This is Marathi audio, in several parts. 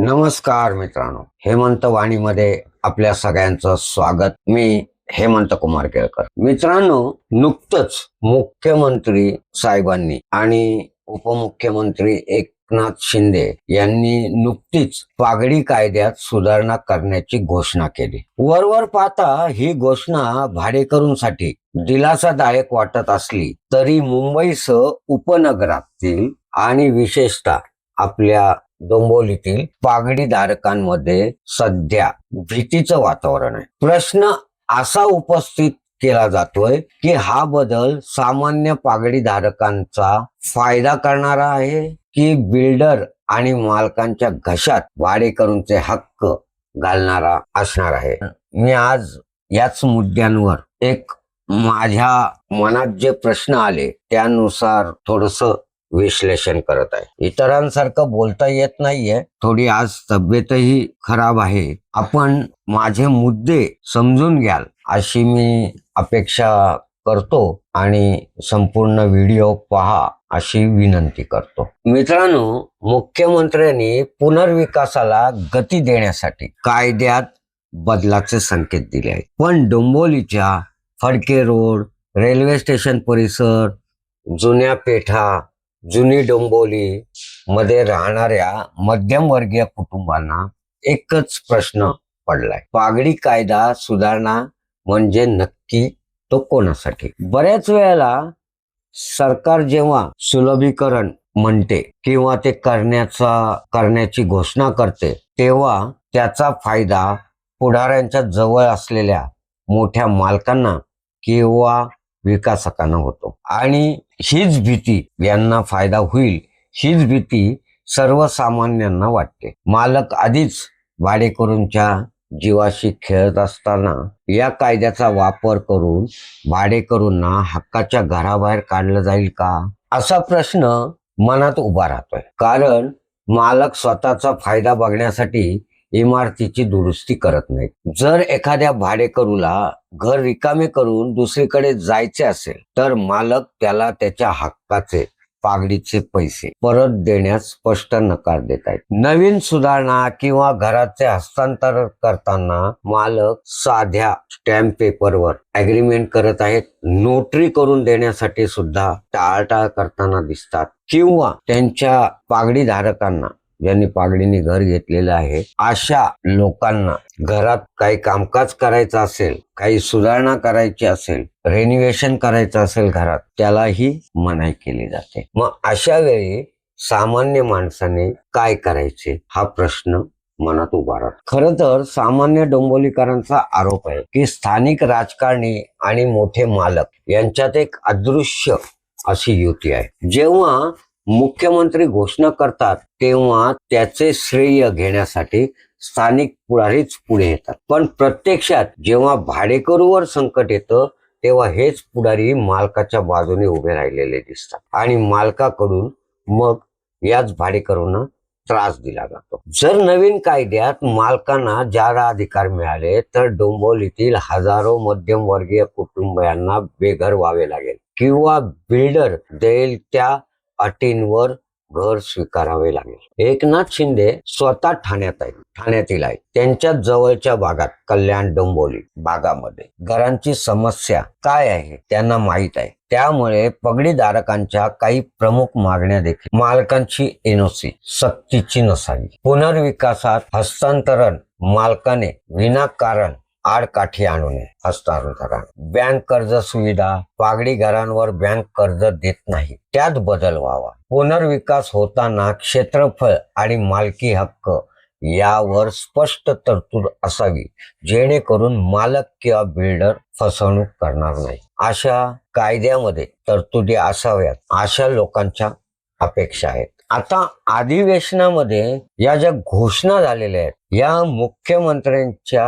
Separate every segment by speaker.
Speaker 1: नमस्कार मित्रांनो हेमंत वाणीमध्ये आपल्या सगळ्यांचं स्वागत. मी हेमंत कुमार केळकर. मित्रांनो नुकतंच मुख्यमंत्री साहेबांनी आणि उपमुख्यमंत्री एकनाथ शिंदे यांनी नुकतीच पागडी कायद्यात सुधारणा करण्याची घोषणा केली. वरवर पाहता ही घोषणा भाडेकरूंसाठी दिलासादायक वाटत असली तरी मुंबईसह उपनगरातील आणि विशेषतः आपल्या डोंबोलीतील पागडी धारकांमध्ये सध्या भीतीचं वातावरण आहे. प्रश्न असा उपस्थित केला जातोय की हा बदल सामान्य पागडी धारकांचा फायदा करणारा आहे की बिल्डर आणि मालकांच्या घशात भाडेकरूंचे हक्क घालणारा असणार आहे? मी आज याच मुद्द्यांवर एक माझ्या मनात जे प्रश्न आले त्यानुसार थोडस विश्लेषण करत आहे. इतरांसारखं बोलता येत नाहीये. थोडी आज तब्येतही खराब आहे. आपण माझे मुद्दे समजून घ्याल अशी मी अपेक्षा करतो आणि संपूर्ण व्हिडिओ पहा अशी विनंती करतो. मित्रांनो मुख्यमंत्र्यांनी पुनर्विकासाला गती देण्यासाठी कायद्यात बदलाचे संकेत दिले आहेत. पण डोंबोलीच्या फडके रोड रेल्वे स्टेशन परिसर जुन्या पेठा जुनी डोंबोली मध्ये राहणाऱ्या मध्यमवर्गीय कुटुंबांना एकच प्रश्न पडलाय. पागडी कायदा सुधारणा म्हणजे नक्की तो कोणासाठी? बऱ्याच वेळेला सरकार जेव्हा सुलभीकरण म्हणते किंवा ते करण्याचा करण्याची घोषणा करते तेव्हा त्याचा फायदा पुढाऱ्यांच्या जवळ असलेल्या मोठ्या मालकांना किंवा विकासकांना होतो. आणि हीच भीती यांना फायदा होईल हीच भीती सर्वसामान्यांना वाटते. मालक आधीच भाडेकरूंच्या जीवाशी खेळत असताना या कायद्याचा वापर करून भाडेकरूंना हक्काच्या घराबाहेर काढलं जाईल का? असा प्रश्न मनात उभा राहतोय. कारण मालक स्वतःचा फायदा बघण्यासाठी इमारतीची दुरुस्ती करत नाहीत. जर एखाद्या भाडेकरूला घर रिकामे करून दुसरीकडे जायचे असेल तर मालक त्याला त्याच्या हक्काचे पागडीचे पैसे परत देण्यास स्पष्ट नकार देत आहेत. नवीन सुधारणा किंवा घराचे हस्तांतरण करताना मालक साध्या स्टॅम्प पेपरवर अग्रीमेंट करत आहेत. नोटरी करून देण्यासाठी सुद्धा टाळटाळ करताना दिसतात. किंवा त्यांच्या पागडी धारकांना ज्यांनी पागडीने घर घेतलेलं आहे अशा लोकांना घरात काही कामकाज करायचं असेल काही सुधारणा करायची असेल रेनिव्हेशन करायचं असेल घरात त्यालाही मनाई केली जाते. मग अशा वेळी सामान्य माणसाने काय करायचे? हा प्रश्न मनात उभा राहतो खर तर सामान्य डोंबोलीकरांचा आरोप आहे की स्थानिक राजकारणी आणि मोठे मालक यांच्यात एक अदृश्य अशी युती आहे. जेव्हा मुख्यमंत्री घोषणा करतात तेव्हा त्याचे श्रेय घेण्यासाठी स्थानिक पुढारीच पुढे येतात. पण प्रत्यक्षात जेव्हा भाडेकरूवर संकट येतं तेव्हा हेच पुढारी मालकाच्या बाजूने उभे राहिलेले दिसतात. आणि मालकाकडून मग याच भाडेकरूंना त्रास दिला जातो. जर नवीन कायद्यात मालकांना जादा अधिकार मिळाले तर डोंबोलीतील हजारो मध्यमवर्गीय कुटुंबियांना बेघर व्हावे लागेल. किंवा बिल्डर देईल त्या अटींवर घर स्वीकारावे लागेल. एकनाथ शिंदे स्वतः ठाण्यात आहेत. ठाण्यातील आहेत. त्यांच्या जवळच्या भागात कल्याण डोंबोली भागामध्ये. घरांची समस्या काय आहे त्यांना माहीत आहे. त्यामुळे पगडीधारकांच्या काही प्रमुख मागण्या देखील. मालकांची एनओसी सक्तीची नसावी. पुनर्विकासात हस्तांतरण मालकाने विनाकारण आडकाठी आणू नये हस्तांतरण बँक कर्ज सुविधा पागडी घरांवर बँक कर्ज देत नाही. त्यात बदल व्हावा. पुनर्विकास होताना क्षेत्रफळ आणि मालकी हक्क यावर स्पष्ट तरतूद असावी जेणेकरून मालक किंवा बिल्डर फसवणूक करणार नाही. अशा कायद्यामध्ये तरतुदी असाव्यात अशा लोकांच्या अपेक्षा आहेत. आता अधिवेशनामध्ये या ज्या घोषणा झालेल्या आहेत या मुख्यमंत्र्यांच्या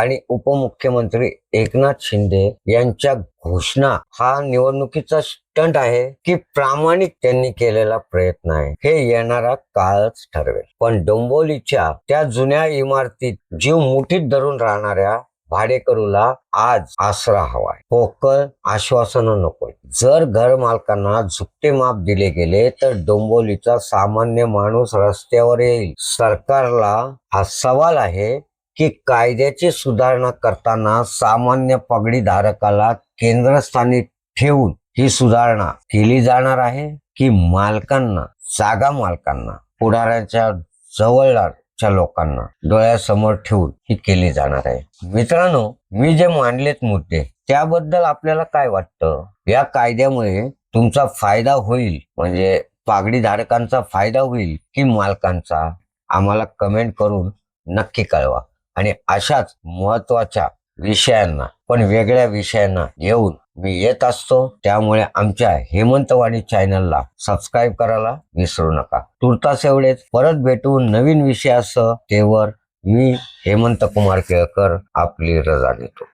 Speaker 1: आणि उपमुख्यमंत्री एकनाथ शिंदे यांच्या घोषणा हा निवडणुकीचा स्टंट आहे की प्रामाणिक त्यांनी केलेला प्रयत्न आहे. हे येणारा काळच ठरवेल. पण डोंबोलीच्या त्या जुन्या इमारतीत जीव मुठीत धरून राहणाऱ्या भाडेकरूला आज आसरा हवाय. पोकळ आश्वासन नकोय. जर घर मालकांना झुकते माप दिले गेले तर डोंबोलीचा सामान्य माणूस रस्त्यावर येईल. सरकारला हा सवाल आहे की कायद्याची सुधारणा करताना सामान्य पगडी धारकाला केंद्रस्थानी ठेवून ही सुधारणा केली जाणार आहे की मालकांना जागा मालकांना पुढाऱ्यांच्या जवळच्या लोकांना डोळ्यासमोर ठेवून ही केली जाणार आहे? मित्रांनो मी जे मांडलेत मुद्दे त्याबद्दल आपल्याला काय वाटतं? या कायद्यामुळे तुमचा फायदा होईल म्हणजे पागडी धारकांचा फायदा होईल की मालकांचा? आम्हाला कमेंट करून नक्की कळवा. आणि अशाच महत्त्वाच्या विषयांना पण वेगळ्या विषयांना येऊन मी येत असतो. त्यामुळे आमच्या हेमंतवाणी चॅनलला सबस्क्राईब करायला विसरू नका. तुर्तास एवढेच. परत भेटून नवीन विषयासह तेवर मी हेमंत कुमार केळकर आपली रजा घेतो.